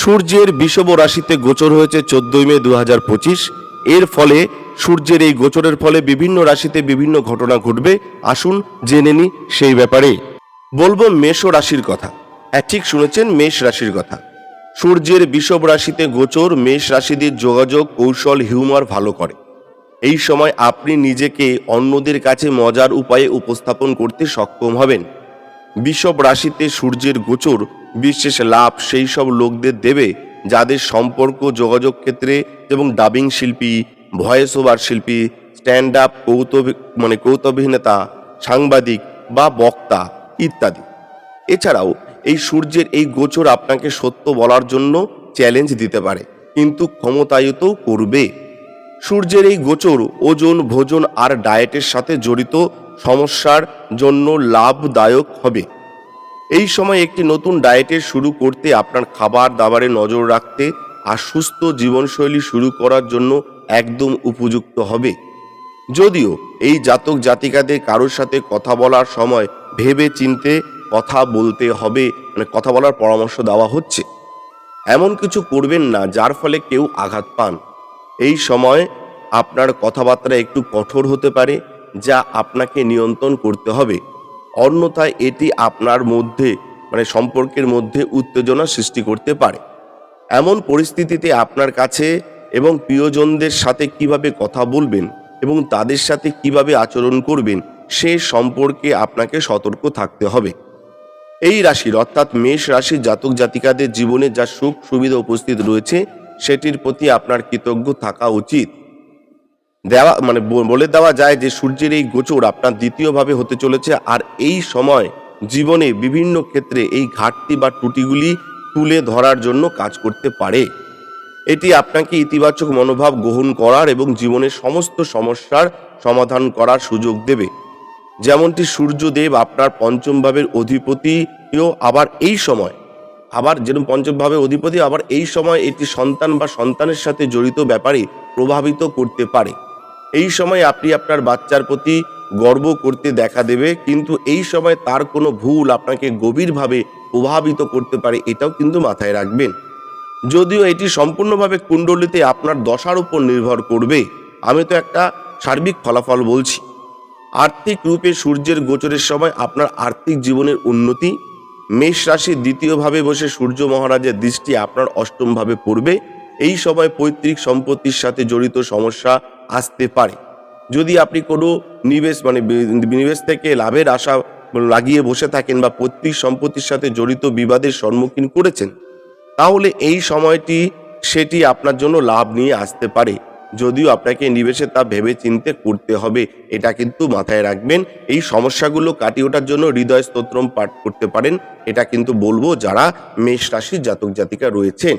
সূর্যের বিষব রাশিতে গোচর হয়েছে চোদ্দই মে দু হাজার পঁচিশ। এর ফলে সূর্যের এই গোচরের ফলে বিভিন্ন রাশিতে বিভিন্ন ঘটনা ঘটবে। আসুন জেনে নি সেই ব্যাপারে। বলব মেষ রাশির কথা। হ্যাঁ ঠিক শুনেছেন, মেষ রাশির কথা। সূর্যের বিষব রাশিতে গোচর মেষ রাশিদের যোগাযোগ, কৌশল, হিউমার ভালো করে। এই সময় আপনি নিজেকে অন্যদের কাছে মজার উপায়ে উপস্থাপন করতে সক্ষম হবেন। বিষব রাশিতে সূর্যের গোচর বিশেষ লাভ সেই সব লোকদের দেবে যাদের সম্পর্ক, যোগাযোগ ক্ষেত্রে এবং ডাবিং শিল্পী ভয়েস ওভার শিল্পী স্ট্যান্ড আপ কৌতুক মানে কৌতুকাভিনেতা সাংবাদিক বা বক্তা ইত্যাদি। এছাড়াও এই সূর্যের এই গোচর আপনাকে সত্য বলার জন্য চ্যালেঞ্জ দিতে পারে, কিন্তু ক্ষমতায়িত করবে। সূর্যের এই গোচর ওজন, ভোজন আর ডায়েটের সাথে জড়িত সমস্যার জন্য লাভদায়ক হবে। এই সময় একটি নতুন ডায়েটের শুরু করতে আপনার খাবার দাবারে নজর রাখতে আর সুস্থ জীবনশৈলী শুরু করার জন্য একদম উপযুক্ত হবে। যদিও এই জাতক জাতিকাদের কারোর সাথে কথা বলার সময় ভেবে চিনতে কথা বলতে হবে মানে কথা বলার পরামর্শ দেওয়া হচ্ছে। এমন কিছু করবেন না যার ফলে কেউ আঘাত পান। এই সময় আপনার কথাবার্তা একটু কঠোর হতে পারে, যা আপনাকে নিয়ন্ত্রণ করতে হবে। অন্যথায় এটি আপনার মধ্যে মানে সম্পর্কের মধ্যে উত্তেজনা সৃষ্টি করতে পারে। এমন পরিস্থিতিতে আপনার কাছে এবং প্রিয়জনদের সাথে কীভাবে কথা বলবেন এবং তাদের সাথে কীভাবে আচরণ করবেন, সে সম্পর্কে আপনাকে সতর্ক থাকতে হবে। এই রাশির, অর্থাৎ মেষ রাশির জাতক জাতিকাদের জীবনে যা সুখ সুবিধা উপস্থিত রয়েছে, সেটির প্রতি আপনার কৃতজ্ঞ থাকা উচিত। দেওয়া মানে বলে দেওয়া যায় যে সূর্যের এই গোচর আপনার দ্বিতীয়ভাবে হতে চলেছে। আর এই সময় জীবনে বিভিন্ন ক্ষেত্রে এই ঘাটতি বা ত্রুটিগুলি তুলে ধরার জন্য কাজ করতে পারে। এটি আপনাকে ইতিবাচক মনোভাব গ্রহণ করার এবং জীবনের সমস্ত সমস্যার সমাধান করার সুযোগ দেবে। যেমনটি সূর্যদেব আপনার পঞ্চম ভাবের অধিপতিও আবার এই সময়, আবার যেরকম পঞ্চম ভাবের অধিপতি, আবার এই সময় এটি সন্তান বা সন্তানের সাথে জড়িত ব্যাপারে প্রভাবিত করতে পারে। এই সময় আপনি আপনার বাচ্চার প্রতি গর্ব করতে দেখা দেবে, কিন্তু এই সময় তার কোনো ভুল আপনাকে গভীরভাবে প্রভাবিত করতে পারে, এটাও কিন্তু মাথায় রাখবেন। যদিও এটি সম্পূর্ণভাবে কুণ্ডলিতে আপনার দশার উপর নির্ভর করবে, আমি তো একটা সার্বিক ফলাফল বলছি। আর্থিক রূপে সূর্যের গোচরের সময় আপনার আর্থিক জীবনের উন্নতি, মেষ রাশির দ্বিতীয়ভাবে বসে সূর্য মহারাজের দৃষ্টি আপনার অষ্টমভাবে পড়বে, এই সময় পৈতৃক সম্পত্তির সাথে জড়িত সমস্যা আসতে পারে। যদি আপনি কোনো নিবেশ মানে বিনিবেশ থেকে লাভের আশা লাগিয়ে বসে থাকেন বা পৈতৃক সম্পত্তির সাথে জড়িত বিবাদের সম্মুখীন করেছেন, তাহলে এই সময়টি সেটি আপনার জন্য লাভ নিয়ে আসতে পারে। যদিও আপনাকে নিবেশে তা ভেবে চিনতে করতে হবে, এটা কিন্তু মাথায় রাখবেন। এই সমস্যাগুলো কাটিয়ে ওঠার জন্য হৃদয় স্তোত্রম পাঠ করতে পারেন। এটা কিন্তু বলব যারা মেষ রাশির জাতক জাতিকা রয়েছেন।